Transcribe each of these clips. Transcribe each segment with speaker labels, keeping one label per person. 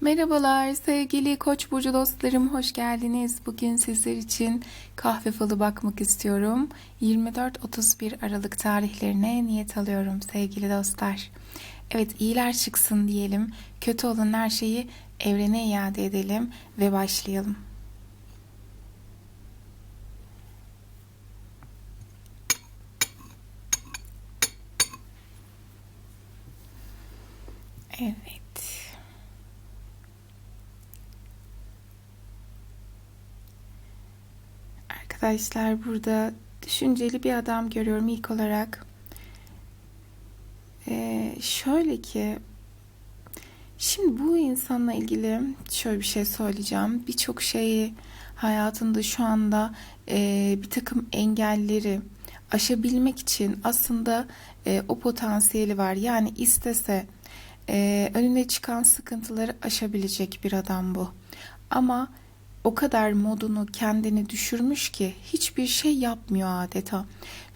Speaker 1: Merhabalar sevgili Koç burcu dostlarım hoş geldiniz. Bugün sizler için kahve falı bakmak istiyorum. 24-31 Aralık tarihlerine niyet alıyorum sevgili dostlar. Evet iyiler çıksın diyelim. Kötü olan her şeyi evrene iade edelim ve başlayalım. Evet. Arkadaşlar burada düşünceli bir adam görüyorum ilk olarak. Ee, şöyle ki şimdi bu insanla ilgili şöyle bir şey söyleyeceğim. Birçok şeyi hayatında şu anda e, bir takım engelleri aşabilmek için aslında e, o potansiyeli var. Yani istese e, önüne çıkan sıkıntıları aşabilecek bir adam bu. Ama o kadar modunu kendini düşürmüş ki hiçbir şey yapmıyor adeta.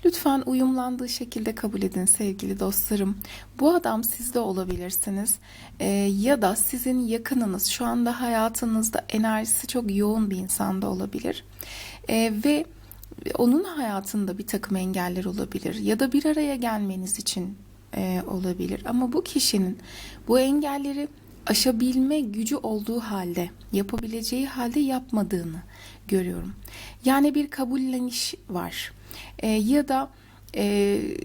Speaker 1: Lütfen uyumlandığı şekilde kabul edin sevgili dostlarım. Bu adam sizde olabilirsiniz Ee, ya da sizin yakınınız şu anda hayatınızda enerjisi çok yoğun bir insanda olabilir Ee, ve onun hayatında bir takım engeller olabilir ya da bir araya gelmeniz için e, olabilir. Ama bu kişinin bu engelleri aşabilme gücü olduğu halde, yapabileceği halde yapmadığını görüyorum. Yani bir kabulleniş var. E, ya da e,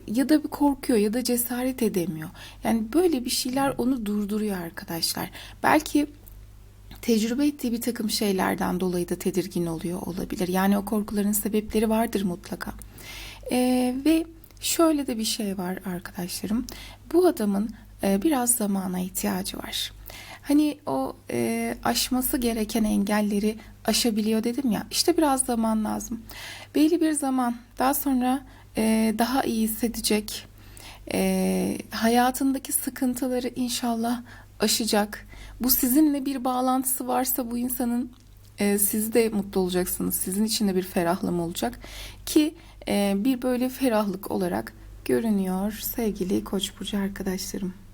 Speaker 1: ya da bir korkuyor ya da cesaret edemiyor. Yani böyle bir şeyler onu durduruyor arkadaşlar. Belki tecrübe ettiği bir takım şeylerden dolayı da tedirgin oluyor olabilir. Yani o korkuların sebepleri vardır mutlaka. E, ve şöyle de bir şey var arkadaşlarım. Bu adamın biraz zamana ihtiyacı var. Hani o e, aşması gereken engelleri aşabiliyor dedim ya. İşte biraz zaman lazım. Belli bir zaman daha sonra e, daha iyi hissedecek. E, hayatındaki sıkıntıları inşallah aşacak. Bu sizinle bir bağlantısı varsa bu insanın e, siz de mutlu olacaksınız. Sizin için de bir ferahlama olacak ki e, bir böyle ferahlık olarak görünüyor sevgili Koç burcu arkadaşlarım.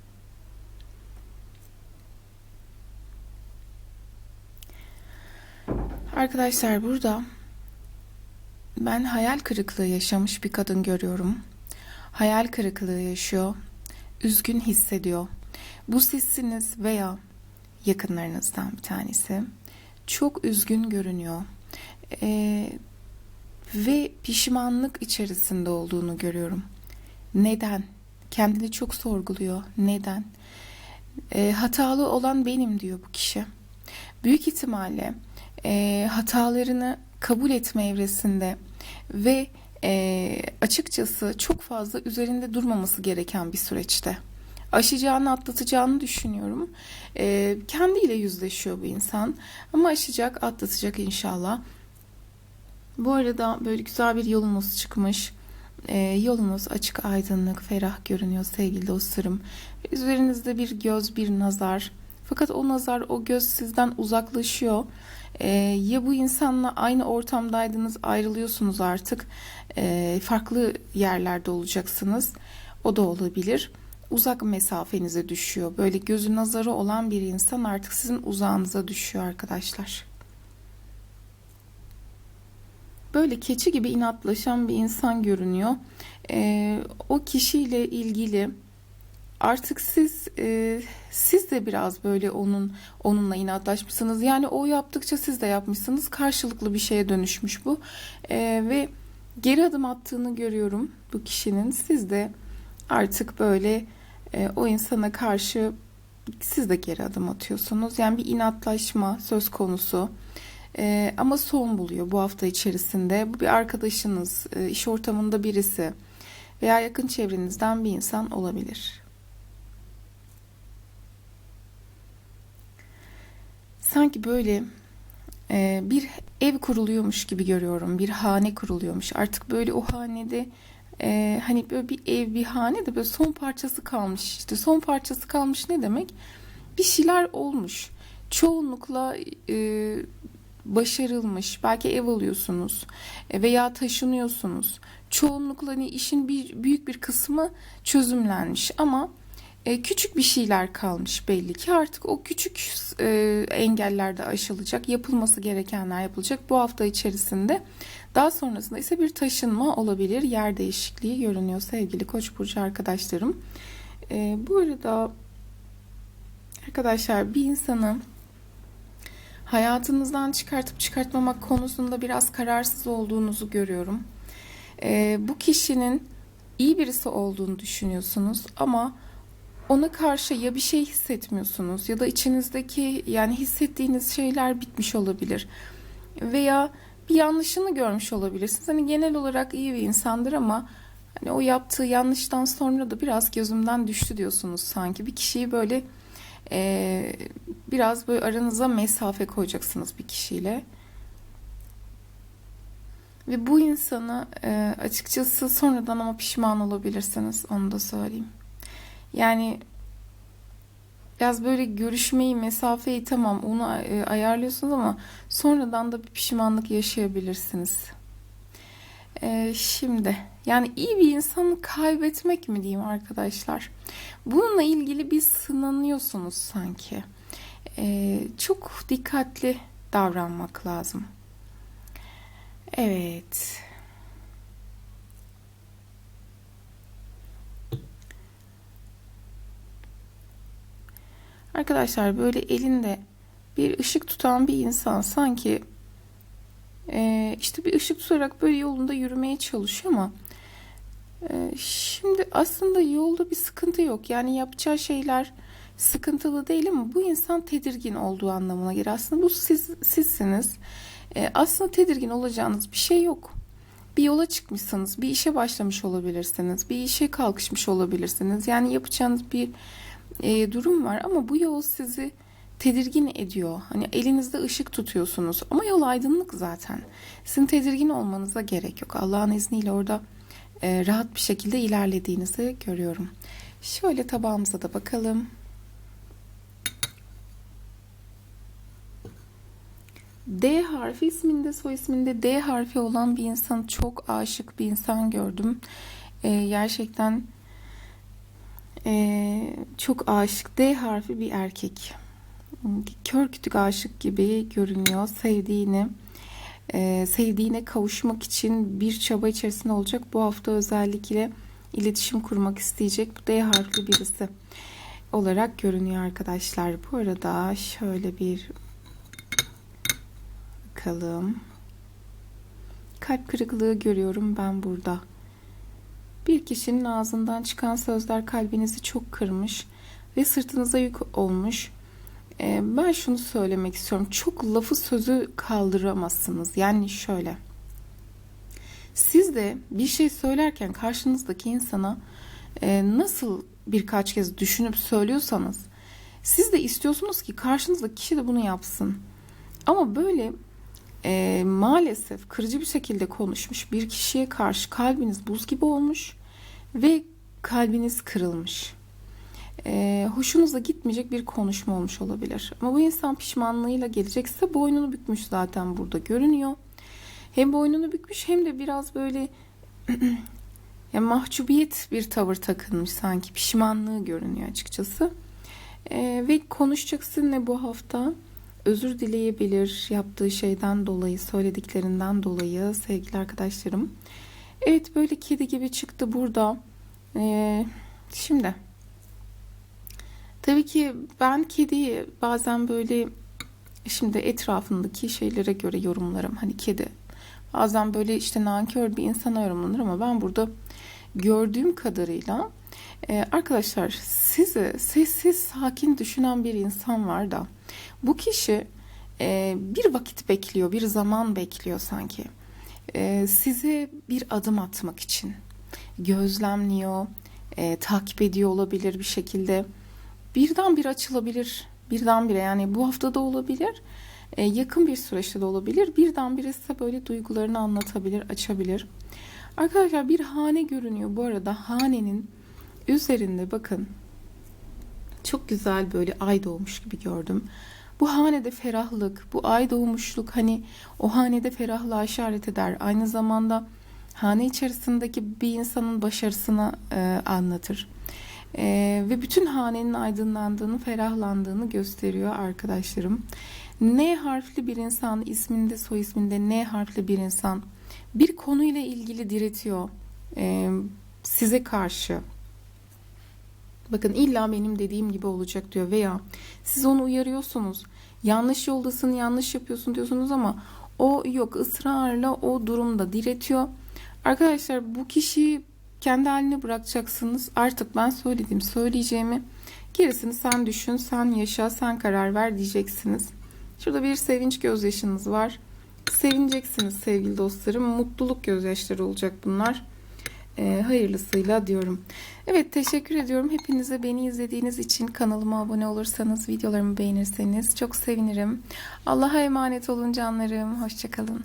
Speaker 1: Arkadaşlar burada ben hayal kırıklığı yaşamış bir kadın görüyorum. Hayal kırıklığı yaşıyor. Üzgün hissediyor. Bu sizsiniz veya yakınlarınızdan bir tanesi. Çok üzgün görünüyor. Ee, ve pişmanlık içerisinde olduğunu görüyorum. Neden? Kendini çok sorguluyor. Neden? Ee, hatalı olan benim diyor bu kişi. Büyük ihtimalle e, hatalarını kabul etme evresinde ve e, açıkçası çok fazla üzerinde durmaması gereken bir süreçte. Aşacağını, atlatacağını düşünüyorum. E, kendiyle yüzleşiyor bu insan. Ama aşacak, atlatacak inşallah. Bu arada böyle güzel bir yolunuz çıkmış. E, yolunuz açık, aydınlık, ferah görünüyor sevgili dostlarım. Üzerinizde bir göz, bir nazar. Fakat o nazar, o göz sizden uzaklaşıyor. E, ya bu insanla aynı ortamdaydınız, ayrılıyorsunuz artık. E, farklı yerlerde olacaksınız. O da olabilir. Uzak mesafenize düşüyor. Böyle gözü nazarı olan bir insan artık sizin uzağınıza düşüyor arkadaşlar. Böyle keçi gibi inatlaşan bir insan görünüyor. E, o kişiyle ilgili artık siz e, siz de biraz böyle onun onunla inatlaşmışsınız. Yani o yaptıkça siz de yapmışsınız. Karşılıklı bir şeye dönüşmüş bu. E, ve geri adım attığını görüyorum bu kişinin. Siz de artık böyle e, o insana karşı siz de geri adım atıyorsunuz. Yani bir inatlaşma söz konusu. E, ama son buluyor bu hafta içerisinde. Bu bir arkadaşınız, e, iş ortamında birisi veya yakın çevrenizden bir insan olabilir. Sanki böyle e, bir ev kuruluyormuş gibi görüyorum. Bir hane kuruluyormuş. Artık böyle o hanede e, hani böyle bir ev bir hane de böyle son parçası kalmış. İşte son parçası kalmış ne demek? Bir şeyler olmuş. Çoğunlukla e, başarılmış. Belki ev alıyorsunuz e, veya taşınıyorsunuz. Çoğunlukla hani işin bir büyük bir kısmı çözümlenmiş ama E, küçük bir şeyler kalmış belli ki artık o küçük e, engeller de aşılacak. Yapılması gerekenler yapılacak bu hafta içerisinde. Daha sonrasında ise bir taşınma olabilir. Yer değişikliği görünüyor sevgili Koç burcu arkadaşlarım. E, bu arada arkadaşlar bir insanı hayatınızdan çıkartıp çıkartmamak konusunda biraz kararsız olduğunuzu görüyorum. E, bu kişinin iyi birisi olduğunu düşünüyorsunuz ama ona karşı ya bir şey hissetmiyorsunuz ya da içinizdeki yani hissettiğiniz şeyler bitmiş olabilir. Veya bir yanlışını görmüş olabilirsiniz. Hani genel olarak iyi bir insandır ama hani o yaptığı yanlıştan sonra da biraz gözümden düştü diyorsunuz sanki. Bir kişiyi böyle e, biraz böyle aranıza mesafe koyacaksınız bir kişiyle. Ve bu insanı e, açıkçası sonradan ama pişman olabilirsiniz. Onu da söyleyeyim. Yani biraz böyle görüşmeyi, mesafeyi tamam onu e, ayarlıyorsunuz ama sonradan da bir pişmanlık yaşayabilirsiniz. E, şimdi yani iyi bir insanı kaybetmek mi diyeyim arkadaşlar? Bununla ilgili bir sınanıyorsunuz sanki. E, çok dikkatli davranmak lazım. Evet. Arkadaşlar böyle elinde bir ışık tutan bir insan sanki e, işte bir ışık tutarak böyle yolunda yürümeye çalışıyor ama e, şimdi aslında yolda bir sıkıntı yok. Yani yapacağı şeyler sıkıntılı değil ama bu insan tedirgin olduğu anlamına gelir. Aslında bu siz sizsiniz. E, aslında tedirgin olacağınız bir şey yok. Bir yola çıkmışsınız, bir işe başlamış olabilirsiniz, bir işe kalkışmış olabilirsiniz. Yani yapacağınız bir e, durum var ama bu yol sizi tedirgin ediyor. Hani elinizde ışık tutuyorsunuz ama yol aydınlık zaten. Sizin tedirgin olmanıza gerek yok. Allah'ın izniyle orada e, rahat bir şekilde ilerlediğinizi görüyorum. Şöyle tabağımıza da bakalım. D harfi isminde soy isminde D harfi olan bir insan çok aşık bir insan gördüm. Ee, gerçekten e, çok aşık D harfi bir erkek. Kör kütük aşık gibi görünüyor. Sevdiğini e, sevdiğine kavuşmak için bir çaba içerisinde olacak. Bu hafta özellikle iletişim kurmak isteyecek. Bu D harfli birisi olarak görünüyor arkadaşlar. Bu arada şöyle bir bakalım. Kalp kırıklığı görüyorum ben burada. Bir kişinin ağzından çıkan sözler kalbinizi çok kırmış ve sırtınıza yük olmuş. Ee, ben şunu söylemek istiyorum. Çok lafı sözü kaldıramazsınız. Yani şöyle. Siz de bir şey söylerken karşınızdaki insana e, nasıl birkaç kez düşünüp söylüyorsanız siz de istiyorsunuz ki karşınızdaki kişi de bunu yapsın. Ama böyle e, maalesef kırıcı bir şekilde konuşmuş bir kişiye karşı kalbiniz buz gibi olmuş ve kalbiniz kırılmış. E, hoşunuza gitmeyecek bir konuşma olmuş olabilir. Ama bu insan pişmanlığıyla gelecekse boynunu bükmüş zaten burada görünüyor. Hem boynunu bükmüş hem de biraz böyle ya mahcubiyet bir tavır takınmış sanki pişmanlığı görünüyor açıkçası. E, ve konuşacak sizinle bu hafta özür dileyebilir yaptığı şeyden dolayı, söylediklerinden dolayı sevgili arkadaşlarım. Evet böyle kedi gibi çıktı burada. Ee, şimdi tabii ki ben kediyi bazen böyle şimdi etrafındaki şeylere göre yorumlarım. Hani kedi bazen böyle işte nankör bir insana yorumlanır ama ben burada gördüğüm kadarıyla e, arkadaşlar sizi sessiz sakin düşünen bir insan var da bu kişi e, bir vakit bekliyor, bir zaman bekliyor sanki. E, size bir adım atmak için gözlemliyor, e, takip ediyor olabilir bir şekilde. Birden bir açılabilir, birdenbire yani bu haftada olabilir, e, yakın bir süreçte de olabilir. Birdenbire size böyle duygularını anlatabilir, açabilir. Arkadaşlar bir hane görünüyor bu arada. Hanenin üzerinde bakın çok güzel böyle ay doğmuş gibi gördüm. Bu hanede ferahlık, bu ay doğmuşluk hani o hanede ferahlığa işaret eder. Aynı zamanda hane içerisindeki bir insanın başarısını e, anlatır. Ee, ve bütün hanenin aydınlandığını, ferahlandığını gösteriyor arkadaşlarım. N harfli bir insan, isminde soy isminde N harfli bir insan bir konuyla ilgili diretiyor ee, size karşı. Bakın illa benim dediğim gibi olacak diyor veya siz onu uyarıyorsunuz. Yanlış yoldasın, yanlış yapıyorsun diyorsunuz ama o yok ısrarla o durumda diretiyor. Arkadaşlar bu kişiyi kendi haline bırakacaksınız. Artık ben söylediğim söyleyeceğimi gerisini sen düşün, sen yaşa, sen karar ver diyeceksiniz. Şurada bir sevinç gözyaşınız var. Sevineceksiniz sevgili dostlarım. Mutluluk gözyaşları olacak bunlar. Ee, hayırlısıyla diyorum. Evet teşekkür ediyorum. Hepinize beni izlediğiniz için kanalıma abone olursanız, videolarımı beğenirseniz çok sevinirim. Allah'a emanet olun canlarım. Hoşçakalın.